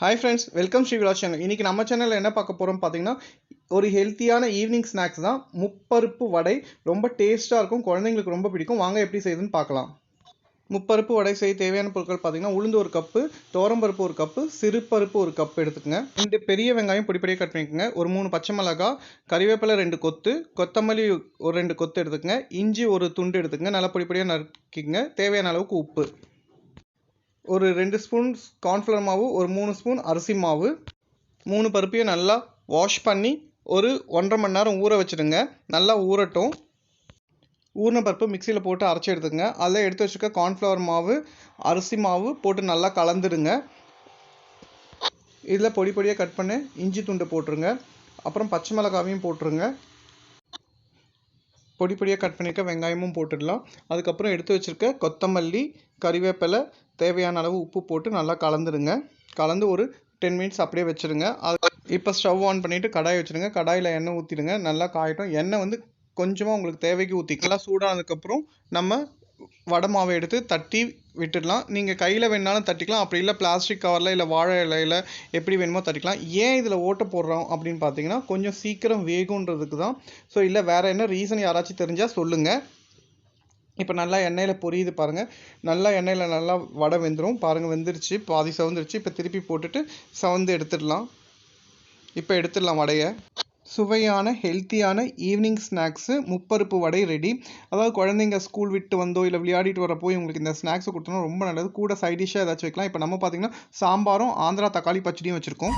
Hi friends welcome Sri Vilas channel இன்றைக்கி நம்ம சேனலில் என்ன பார்க்க போகிறோம் பார்த்தீங்கன்னா ஒரு ஹெல்த்தியான ஈவினிங் ஸ்நாக்ஸ் தான். முப்பருப்பு வடை ரொம்ப டேஸ்ட்டாக இருக்கும் குழந்தைங்களுக்கு ரொம்ப பிடிக்கும். வாங்க எப்படி செய்யுதுன்னு பார்க்கலாம். முப்பருப்பு வடை செய்ய தேவையான பொருட்கள் பார்த்தீங்கன்னா உளுந்து ஒரு கப்பு தோரம்பருப்பு ஒரு கப்பு சிறுபருப்பு ஒரு கப் எடுத்துக்கோங்க. ரெண்டு பெரிய வெங்காயம் பொடிப்படியாக கட் பண்ணிக்கோங்க. ஒரு மூணு பச்சை மிளகா கறிவேப்பிலை ரெண்டு கொத்து கொத்தமல்லி ஒரு ரெண்டு கொத்து எடுத்துக்கங்க. இஞ்சி ஒரு துண்டு எடுத்துக்கங்க. நல்லா பொடிப்படியாக நறுக்கிங்க தேவையான அளவுக்கு உப்பு. ஒரு ரெண்டு ஸ்பூன் கார்ன்ஃப்ளவர் மாவு ஒரு மூணு ஸ்பூன் அரிசி மாவு. மூணு பருப்பையும் நல்லா வாஷ் பண்ணி ஒரு ஒன்றரை மணி நேரம் ஊற வச்சுடுங்க. நல்லா ஊறட்டும். ஊறின பருப்பு மிக்சியில் போட்டு அரைச்சி எடுத்துங்க அதில் எடுத்து வச்சுருக்க கார்ன்ஃப்ளவர் மாவு அரிசி மாவு போட்டு நல்லா கலந்துடுங்க. இதில் பொடி பொடியாக கட் பண்ணி இஞ்சி துண்டு போட்டுருங்க. அப்புறம் பச்சை மிளகாவையும் போட்டுருங்க. பொடி பொடியாக கட் பண்ணியிருக்க வெங்காயமும் போட்டுடலாம். அதுக்கப்புறம் எடுத்து வச்சுருக்க கொத்தமல்லி கறிவேப்பிலை தேவையான அளவு உப்பு போட்டு நல்லா கலந்துடுங்க கலந்து ஒரு டென் மினிட்ஸ் அப்படியே வச்சுருங்க. அது இப்போ ஸ்டவ் ஆன் பண்ணிவிட்டு கடாய் வச்சுருங்க. கடாயில் எண்ணெய் ஊற்றிடுங்க நல்லா காயட்டும். எண்ணெய் வந்து கொஞ்சமாக உங்களுக்கு தேவைக்கு ஊற்றி நல்லா சூடானதுக்கப்புறம் நம்ம வடை மாவை எடுத்து தட்டி விட்டுடலாம். நீங்கள் கையில் வேணாலும் தட்டிக்கலாம். அப்படி இல்லை பிளாஸ்டிக் கவரில் இல்லை வாழை இலையில் எப்படி வேணுமோ தட்டிக்கலாம். ஏன் இதில் ஓட்ட போடுறோம் அப்படின்னு பார்த்தீங்கன்னா கொஞ்சம் சீக்கிரம் வேகுன்றதுக்கு தான். ஸோ இல்லை வேறு என்ன ரீசன் யாராச்சும் தெரிஞ்சால் சொல்லுங்கள் இப்போ நல்லா எண்ணெயில் பொரியுது பாருங்கள் நல்லா எண்ணெயில் நல்லா வடை வெந்துடும் பாருங்கள் வெந்துருச்சு. பாதி சவுந்துருச்சு. இப்போ திருப்பி போட்டுட்டு சவந்து எடுத்துடலாம். இப்போ எடுத்துடலாம் வடையை. சுவையான ஹெல்த்தியான ஈவினிங் ஸ்நாக்ஸு முப்பருப்பு வடை ரெடி அதாவது குழந்தைங்க ஸ்கூல் விட்டு வந்தோ இல்லை விளையாடிட்டு வரப்போ உங்களுக்கு இந்த ஸ்நாக்ஸை கொடுத்தோன்னா ரொம்ப நல்லது. கூட சைட் டிஷ்ஷாக ஏதாச்சும் வைக்கலாம். இப்போ நம்ம பார்த்தீங்கன்னா சாம்பாரும் ஆந்திரா தக்காளி பச்சடியும் வச்சுருக்கோம்.